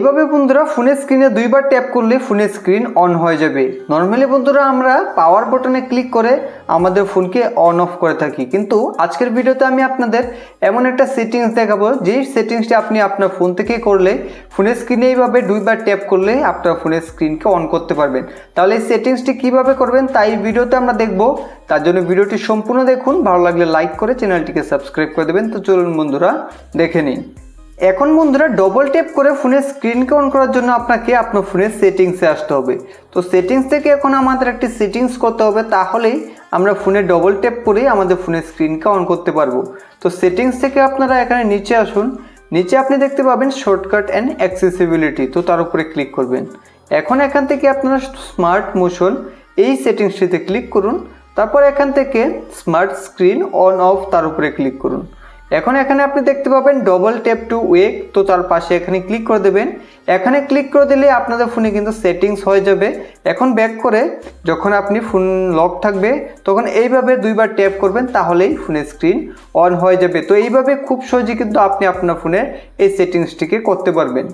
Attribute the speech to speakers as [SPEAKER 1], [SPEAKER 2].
[SPEAKER 1] এইভাবে বন্ধুরা ফোনের স্ক্রিনে দুইবার ট্যাপ করলে ফোনের স্ক্রিন অন হয়ে যাবে। নর্মালি বন্ধুরা আমরা পাওয়ার বাটনে ক্লিক করে আমাদের ফোনকে অন অফ করে থাকি। কিন্তু আজকের ভিডিওতে আমি আপনাদের এমন একটা সেটিংস দেখাবো, যেই সেটিংসটি আপনি আপনার ফোন থেকে করলে ফোনের স্ক্রিনে এইভাবে দুইবার ট্যাপ করলে আপনার ফোনের স্ক্রিনকে অন করতে পারবেন। তাহলে এই সেটিংসটি কীভাবে করবেন তাই ভিডিওতে আমরা দেখব। তার জন্য ভিডিওটি সম্পূর্ণ দেখুন, ভালো লাগলে লাইক করে চ্যানেলটিকে সাবস্ক্রাইব করে দেবেন। তো চলুন বন্ধুরা, দেখে নিন এখন বন্ধুরা ডবল ট্যাপ করে ফোনের স্ক্রিনকে অন করার জন্য আপনাকে আপনার ফোনের সেটিংসে আসতে হবে। তো সেটিংস থেকে এখন আমাদের একটি সেটিংস করতে হবে, তাহলেই আমরা ফোনে ডবল ট্যাপ করেই আমাদের ফোনের স্ক্রিনকে অন করতে পারব। তো সেটিংস থেকে আপনারা এখানে নিচে আসুন, নিচে আপনি দেখতে পাবেন শর্টকাট অ্যান্ড অ্যাক্সেসিবিলিটি তো তার উপরে ক্লিক করবেন। এখন এখান থেকে আপনারা স্মার্ট মোশন এই সেটিংসটিতে ক্লিক করুন, তারপর এখান থেকে স্মার্ট স্ক্রিন অন অফ তার উপরে ক্লিক করুন। এখন এখানে আপনি দেখতে পাবেন ডবল ট্যাপ টু ওয়েক তো তার পাশে এখানে ক্লিক করে দেবেন। এখানে ক্লিক করে দিলে আপনাদের ফোনে কিন্তু সেটিংস হয়ে যাবে। এখন ব্যাক করে যখন আপনি ফোন লক থাকবে, তখন এইভাবে দুইবার ট্যাপ করবেন, তাহলেই ফোনের স্ক্রিন অন হয়ে যাবে। তো এইভাবে খুব সহজে কিন্তু আপনি আপনার ফোনের এই সেটিংসটিকে করতে পারবেন।